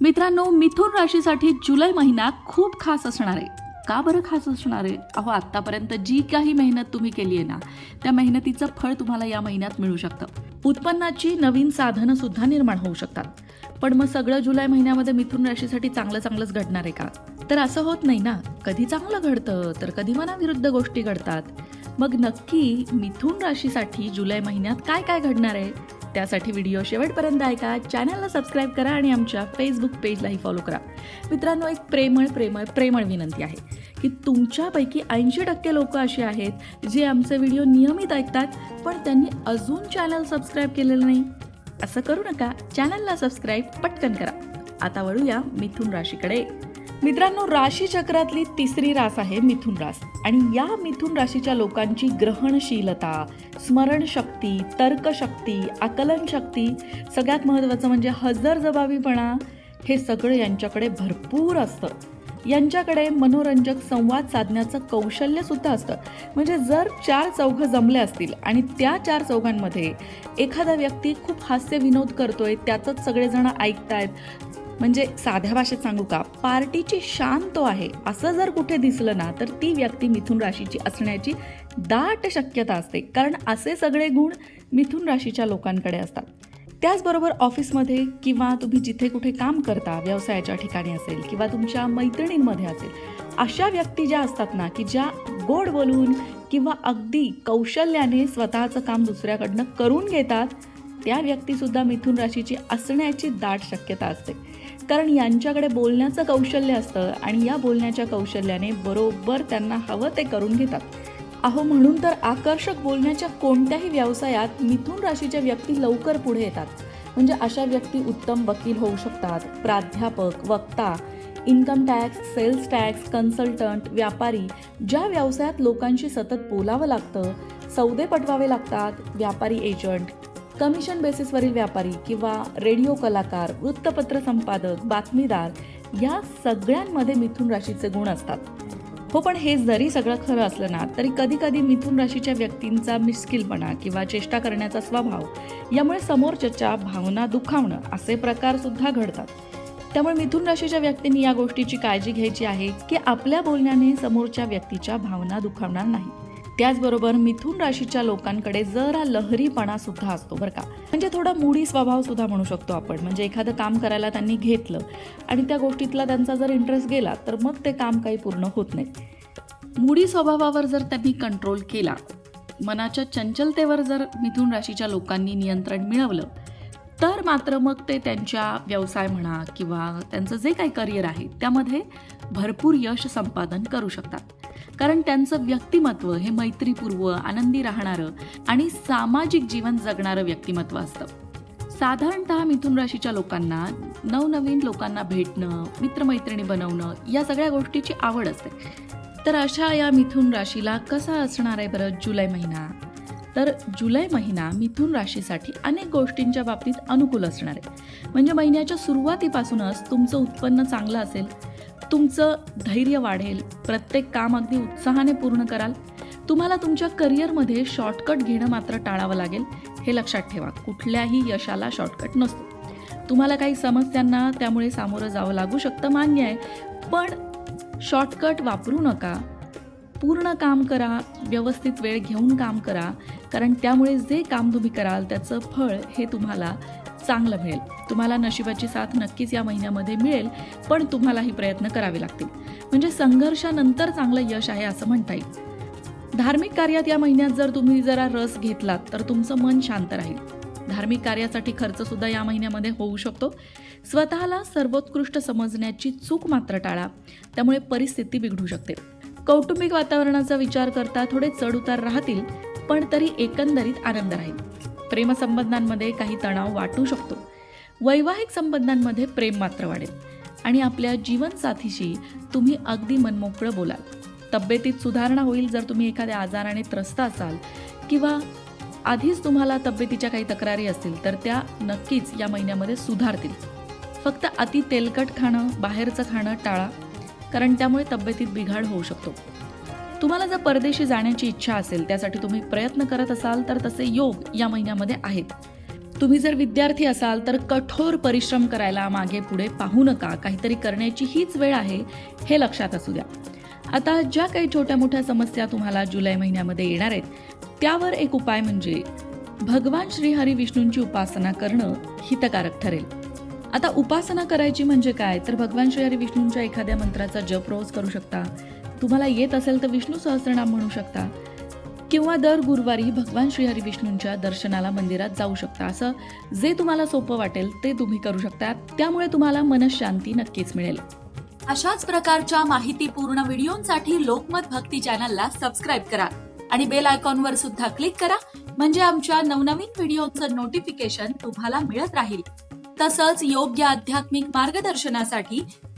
मित्रांनो मिथुन राशीसाठी जुलै महिना खूप खास असणार आहे. का बरं खास असणार आहे? अहो आत्तापर्यंत जी काही मेहनत तुम्ही केली आहे ना त्या मेहनतीचं फळ तुम्हाला या महिन्यात मिळू शकतं. उत्पन्नाची नवीन साधनं सुद्धा निर्माण होऊ शकतात. पण मग सगळं जुलै महिन्यामध्ये मिथुन राशीसाठी चांगलं चांगलंच घडणार आहे का? तर असं होत नाही ना. कधी चांगलं घडतं तर कधी मनाविरुद्ध गोष्टी घडतात. मग नक्की मिथुन राशीसाठी जुलै महिन्यात काय काय घडणार आहे? त्यासाठी व्हिडिओ शेवटपर्यंत ऐका चॅनलला सबस्क्राईब करा आणि आमच्या फेसबुक पेजलाही फॉलो करा. मित्रांनो एक प्रेमळ प्रेमळ प्रेमळ विनंती आहे की तुमच्यापैकी ऐंशी टक्के लोक असे आहेत जे आमचे व्हिडिओ नियमित ऐकतात पण त्यांनी अजून चॅनल सबस्क्राईब केलेलं नाही. असं करू नका चॅनलला सबस्क्राईब पटकन करा. आता वळूया मिथुन राशीकडे. मित्रांनो राशी चक्रातली तिसरी रास आहे मिथुन रास. आणि या मिथुन राशीच्या लोकांची ग्रहणशीलता स्मरणशक्ती तर्कशक्ती आकलनशक्ती सगळ्यात महत्त्वाचं म्हणजे हजरजबाबीपणा हे सगळं यांच्याकडे भरपूर असतं. यांच्याकडे मनोरंजक संवाद साधण्याचं कौशल्य सुद्धा असतं. म्हणजे जर चार चौघं जमले असतील आणि त्या चार चौघांमध्ये एखादा व्यक्ती खूप हास्य विनोद करतोय त्याचंच सगळेजण ऐकतायत म्हणजे साध्या भाषेत सांगू का पार्टीची शान तो आहे. असं जर कुठे दिसलं ना तर ती व्यक्ती मिथुन राशीची असण्याची दाट शक्यता असते. कारण असे सगळे गुण मिथुन राशीच्या लोकांकडे असतात. त्याचबरोबर ऑफिसमध्ये किंवा तुम्ही जिथे कुठे काम करता व्यवसायाच्या ठिकाणी असेल किंवा तुमच्या मैत्रिणींमध्ये असेल अशा व्यक्ती ज्या असतात ना की ज्या गोड बोलून किंवा अगदी कौशल्याने स्वतःचं काम दुसऱ्याकडनं करून घेतात त्या व्यक्तीसुद्धा मिथुन राशीची असण्याची दाट शक्यता असते. कारण यांच्याकडे बोलण्याचं कौशल्य असतं आणि या बोलण्याच्या कौशल्याने बरोबर त्यांना हवं ते करून घेतात. अहो म्हणून तर आकर्षक बोलण्याच्या कोणत्याही व्यवसायात मिथुन राशीच्या व्यक्ती लवकर पुढे येतात. म्हणजे अशा व्यक्ती उत्तम वकील होऊ शकतात प्राध्यापक वक्ता income tax sales tax consultant व्यापारी ज्या व्यवसायात लोकांशी सतत बोलावं लागतं सौदे पटवावे लागतात व्यापारी एजंट कमिशन बेसिसवरील व्यापारी किंवा रेडिओ कलाकार वृत्तपत्र संपादक बातमीदार या सगळ्यांमध्ये मिथुन राशीचे गुण असतात. हो पण हे जरी सगळं खरं असलं ना तरी कधी कधी मिथुन राशीच्या व्यक्तींचा मिस्किलपणा किंवा चेष्टा करण्याचा स्वभाव यामुळे समोरच्याच्या भावना दुखावणं असे प्रकार सुद्धा घडतात. त्यामुळे मिथुन राशीच्या व्यक्तींनी या गोष्टीची काळजी घ्यायची आहे की आपल्या बोलण्याने समोरच्या व्यक्तीच्या भावना दुखावणार नाही. त्याचबरोबर मिथुन राशीच्या लोकांकडे जरा लहरीपणा सुद्धा असतो बरं का. म्हणजे थोडा मुडी स्वभाव सुद्धा म्हणू शकतो आपण. म्हणजे एखादं काम करायला त्यांनी घेतलं आणि त्या गोष्टीतला त्यांचा जर इंटरेस्ट गेला तर मग ते काम काही पूर्ण होत नाही. मुडी स्वभावावर जर त्यांनी कंट्रोल केला मनाच्या चंचलतेवर जर मिथुन राशीच्या लोकांनी नियंत्रण मिळवलं तर मात्र मग ते त्यांच्या व्यवसाय म्हणा किंवा त्यांचं जे काही करिअर आहे त्यामध्ये भरपूर यश संपादन करू शकतात. कारण त्यांचं व्यक्तिमत्व हे मैत्रीपूर्व आनंदी राहणारं आणि सामाजिक जीवन जगणारं व्यक्तिमत्व असतं. साधारणतः मिथुन राशीच्या लोकांना नवनवीन लोकांना भेटणं मित्रमैत्रिणी बनवणं या सगळ्या गोष्टीची आवड असते. तर अशा या मिथुन राशीला कसा असणार आहे बरं जुलै महिना? तर जुलै महिना मिथुन राशीसाठी अनेक गोष्टींच्या बाबतीत अनुकूल असणार आहे. म्हणजे महिन्याच्या सुरुवातीपासूनच तुमचं उत्पन्न चांगलं असेल तुमचं धैर्य वाढेल. प्रत्येक काम अगदी उत्साहाने पूर्ण कराल. तुम्हाला तुमच्या करिअरमध्ये शॉर्टकट घेणं मात्र टाळावं लागेल. हे लक्षात ठेवा. कुठल्याही यशाला शॉर्टकट नसतो. तुम्हाला काही समस्यांना त्यामुळे सामोरं जावं लागू शकतं मान्य आहे. पण शॉर्टकट वापरू नका. पूर्ण काम करा व्यवस्थित वेळ घेऊन काम करा. कारण त्यामुळे जे काम तुम्ही कराल त्याचं फळ हे तुम्हाला चांगलं मिळेल. तुम्हाला नशिबाची साथ नक्कीच या महिन्यामध्ये मिळेल पण तुम्हालाही प्रयत्न करावे लागतील. म्हणजे संघर्षानंतर चांगलं यश आहे असं म्हणता येईल. धार्मिक कार्यात या महिन्यात जर तुम्ही जरा रस घेतलात तर तुमचं मन शांत राहील. धार्मिक कार्यासाठी खर्च सुद्धा या महिन्यामध्ये होऊ शकतो. स्वतःला सर्वोत्कृष्ट समजण्याची चूक मात्र टाळा. त्यामुळे परिस्थिती बिघडू शकते. कौटुंबिक वातावरणाचा विचार करता थोडे चढउतार राहतील पण तरी एकंदरीत आनंद राहील. प्रेमसंबंधांमध्ये काही तणाव वाटू शकतो. वैवाहिक संबंधांमध्ये प्रेम मात्र वाढेल. आणि आपल्या जीवनसाथीशी तुम्ही अगदी मनमोकळं बोलाल. तब्येतीत सुधारणा होईल जर तुम्ही एखाद्या आजाराने त्रस्त असाल किंवा आधीच तुम्हाला तब्येतीच्या काही तक्रारी असतील तर त्या नक्कीच या महिन्यामध्ये सुधारतील. फक्त अति तेलकट खाणं बाहेरचं खाणं टाळा कारण त्यामुळे तब्येतीत बिघाड होऊ शकतो. तुम्हाला जर परदेशी जाण्याची इच्छा असेल त्यासाठी तुम्ही प्रयत्न करत असाल तर तसे योग या महिन्यामध्ये आहेत. तुम्ही जर विद्यार्थी असाल तर कठोर परिश्रम करायला मागे पुढे पाहू नका. काहीतरी करण्याची हीच वेळ आहे हे लक्षात असू द्या. आता ज्या काही छोट्या मोठ्या समस्या तुम्हाला जुलै महिन्यामध्ये येणार आहेत त्यावर एक उपाय म्हणजे भगवान श्री हरी विष्णूंची उपासना करणं हितकारक ठरेल. आता उपासना करायची म्हणजे काय? तर भगवान श्री हरी विष्णूंच्या एखाद्या मंत्राचा जप रोज करू शकता. तुम्हाला येत असेल तर विष्णू सहस्रनाम म्हणू शकता. किंवा दर गुरुवारी भगवान श्रीहरी विष्णूंच्या दर्शनाला मंदिरात जाऊ शकता. असं जे तुम्हाला सोपं वाटेल ते तुम्ही करू शकता. त्यामुळे तुम्हाला मनशांती नक्कीच मिळेल. अशाच प्रकारच्या माहितीपूर्ण व्हिडिओंसाठी लोकमत भक्ती चॅनलला सबस्क्राईब करा आणि बेल आयकॉनवर सुद्धा क्लिक करा म्हणजे आमच्या नवनवीन व्हिडिओचं नोटिफिकेशन तुम्हाला मिळत राहील. तसंच योग्य आध्यात्मिक मार्गदर्शनासाठी